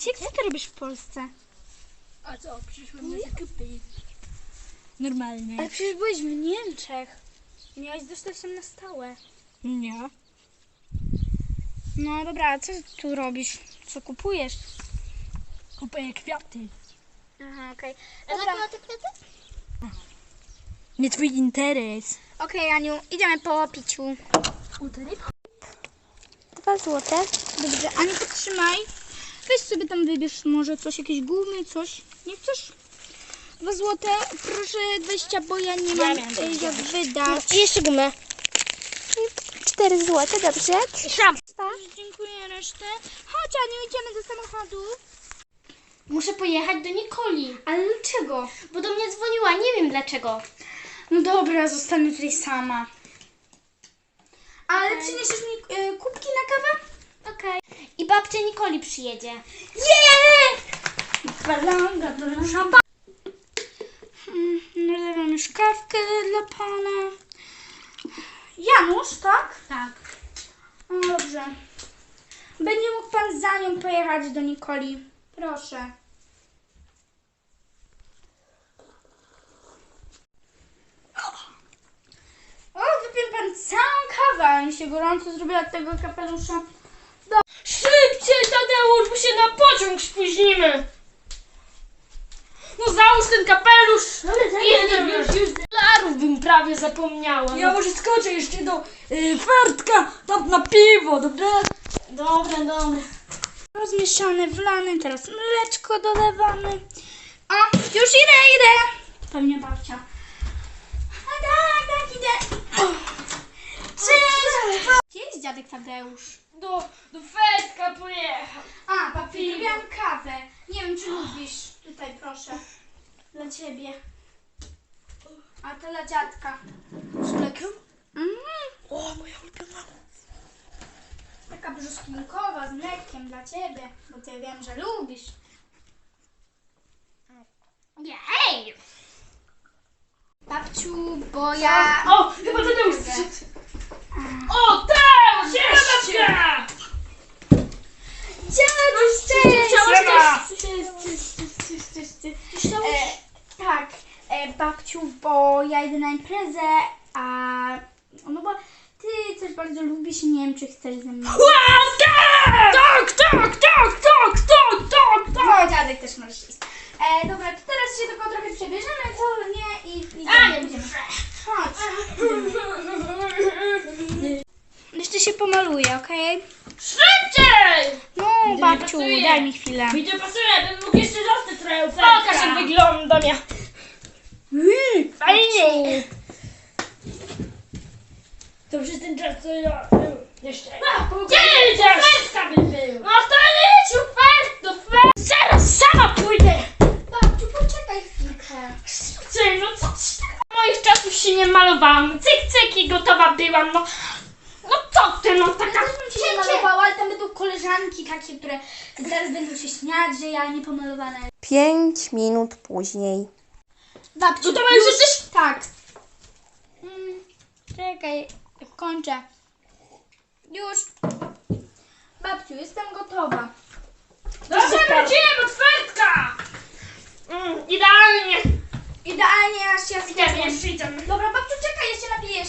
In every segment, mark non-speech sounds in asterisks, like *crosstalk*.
Maciek, co ty robisz w Polsce? A co, przyszłem na zakupy. Normalnie. Ale przecież byłeś w Niemczech. Miałeś dostać tam na stałe. Nie. No dobra, a co tu robisz? Co kupujesz? Kupuję kwiaty. Aha, okej. A Dobra. kwiaty? Nie twój interes. Okej, Aniu, idziemy po piciu. Dwa złote. Dobrze, Aniu, potrzymaj. Weź sobie tam wybierz może coś, jakieś gumy, coś. Nie chcesz? Dwa złote, proszę 20, bo ja nie mam miałem y, jak wydać. I jeszcze gumę. Cztery złote, dobrze? Szam. Dziękuję resztę. Chodź Aniu, idziemy do samochodu. Muszę pojechać do Nikoli, Ale dlaczego? bo do mnie dzwoniła, nie wiem dlaczego. No dobra, zostanę tutaj sama. Ale przyniesiesz mi y, kubki na kawę? Okej. I babcia Nikoli przyjedzie. Nie! Balanga, balanga. Mm, Nalewam już kawkę dla pana. Janusz, tak? Tak. No dobrze. Będzie mógł pan za nią pojechać do Nikoli. Proszę. O, wypił pan całą kawę, mi się gorąco zrobiła od tego kapelusza. Szybciej, Tadeusz, bo się na pociąg spóźnimy. No załóż ten kapelusz. Ile już, już dolarów bym prawie zapomniała. Ja może skoczę jeszcze do y, Fertka tam na piwo, dobra? Dobra, dobra. Rozmieszane, wlane, teraz mleczko dolewamy. O, już idę, idę. Pewnie babcia. A tak, tak, idę. Cześć. Gdzie jest dziadek Tadeusz? Do, do Fertka pojechał. A, papi, lubiłam kawę. Nie wiem, czy lubisz. Tutaj, proszę. Dla ciebie. A to dla dziadka. Z mlekiem? Mm, O, moja ulubiona. taka brzoskwinkowa z mlekiem dla ciebie. Bo ty wiem, że lubisz. Jej! Babciu, bo ja... O, chyba Tadeusz przyszedł. O, Tadeusz, siema babcia! Dziaduś, cześć! też- Cześć, cześć, cześć, cześć, cześć. E, tak, e, babciu, bo ja idę na imprezę, a... No bo ty też bardzo lubisz, nie wiem, czy chcesz ze mną. Wow, tak! Tak, tak, tak, tak, tak, tak, tak! No, dziadek też możesz iść. E, dobra, to teraz się tylko trochę przebierzemy, Się pomaluję, okej? Szybciej! No, babciu, pasuje. daj mi chwilę. Mi nie pasuje, bym mógł jeszcze zostać trochę u Pokaż jak wyglądam ja. Fajnie! To przez ten czas co ja jeszcze. Gdzie jedziesz? Fertka by był. No to idź u Fert, do Fert. Zaraz sama pójdę. Babciu, poczekaj chwilkę. Szybciej, no co? Moich czasów się nie malowałam. Cyk, cyk i gotowa byłam, no. No co ty, no taka... bym się nie malowała, ale tam będą koleżanki takie, które zaraz będą się śmiać, że ja nie pomalowana. Pięć minut później. Babciu, No to już jesteś... Tak. Mm, czekaj, kończę. Już. Babciu, jestem gotowa. Dobrze, wróciłem od Fertka. Mm, idealnie. Idealnie, aż ja Idziemy, zgadzam. jeszcze idziemy. Dobra, babciu, czekaj, ja się napiję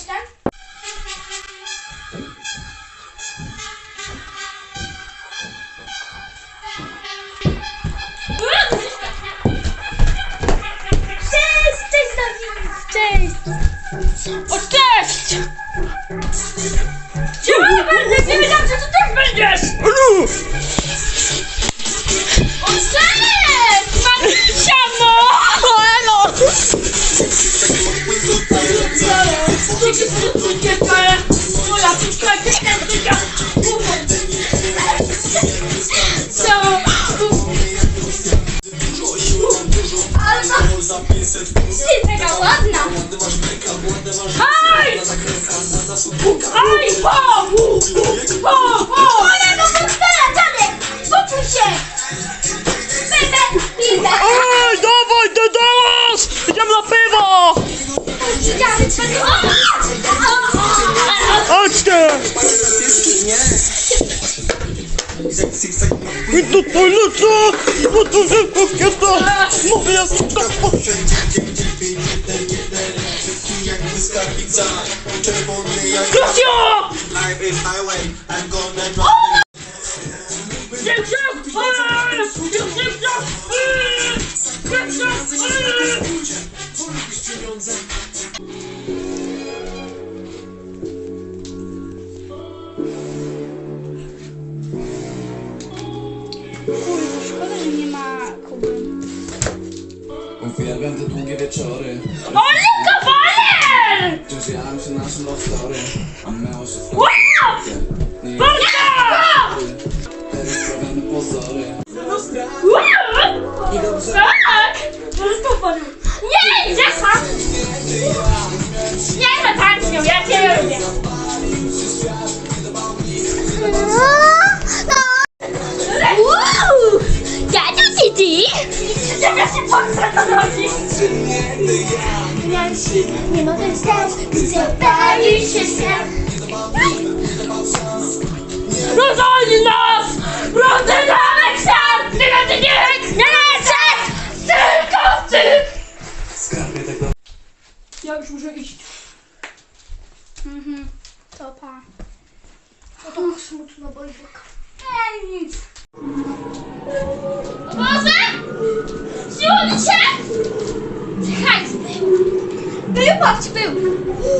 Сильно ладно? Ай! Ай, папу! Папу! i do toaleta, bo to szybko kiedy mogę ja tak Krasio! Te długie wieczory Oli kawaler! Wciąż jaram się naszym love story A miało się w! Nie Barka! Teraz sprawiamy pozory Wow! Tak! Możesz to palił. Nie, idzie sam! Nie, tańcz nią, ja cię lubię. Przymienny ja Nancy, nie mogę stać, gdy zapali się strach. No Rozajdzie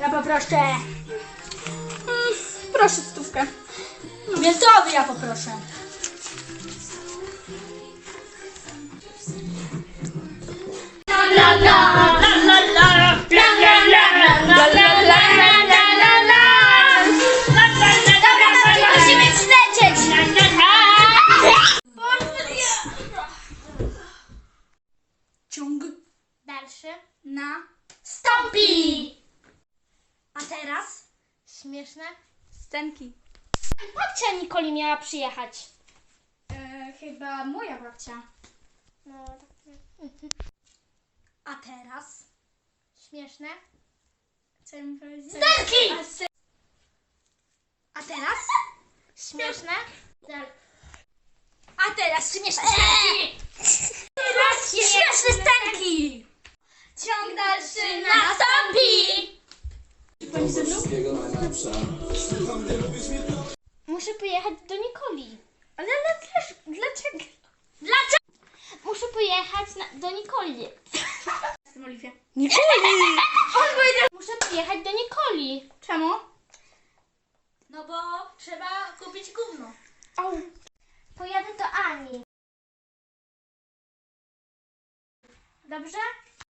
Ja poproszę. Mm, proszę stówkę. No Mięsowy ja poproszę. La la la. Teraz? Śmieszne. Scenki. Babcia Nikoli miała przyjechać. E, chyba moja babcia. No, tak. A teraz? Śmieszne. Mi powiedzieć? A, se- A teraz? Śmieszne. A teraz śmieszne scenki. Teraz śmieszne scenki. Ciąg dalszy nastąpi. Do Muszę pojechać do Nikoli. Ale dlaczego? Dlaczego? Dlaczego? Muszę pojechać na, do Nikoli. Jestem Oliwia. *laughs* On powiedział... Muszę pojechać do Nikoli. Czemu? No bo trzeba kupić gówno. Au. Pojadę do Ani. Dobrze?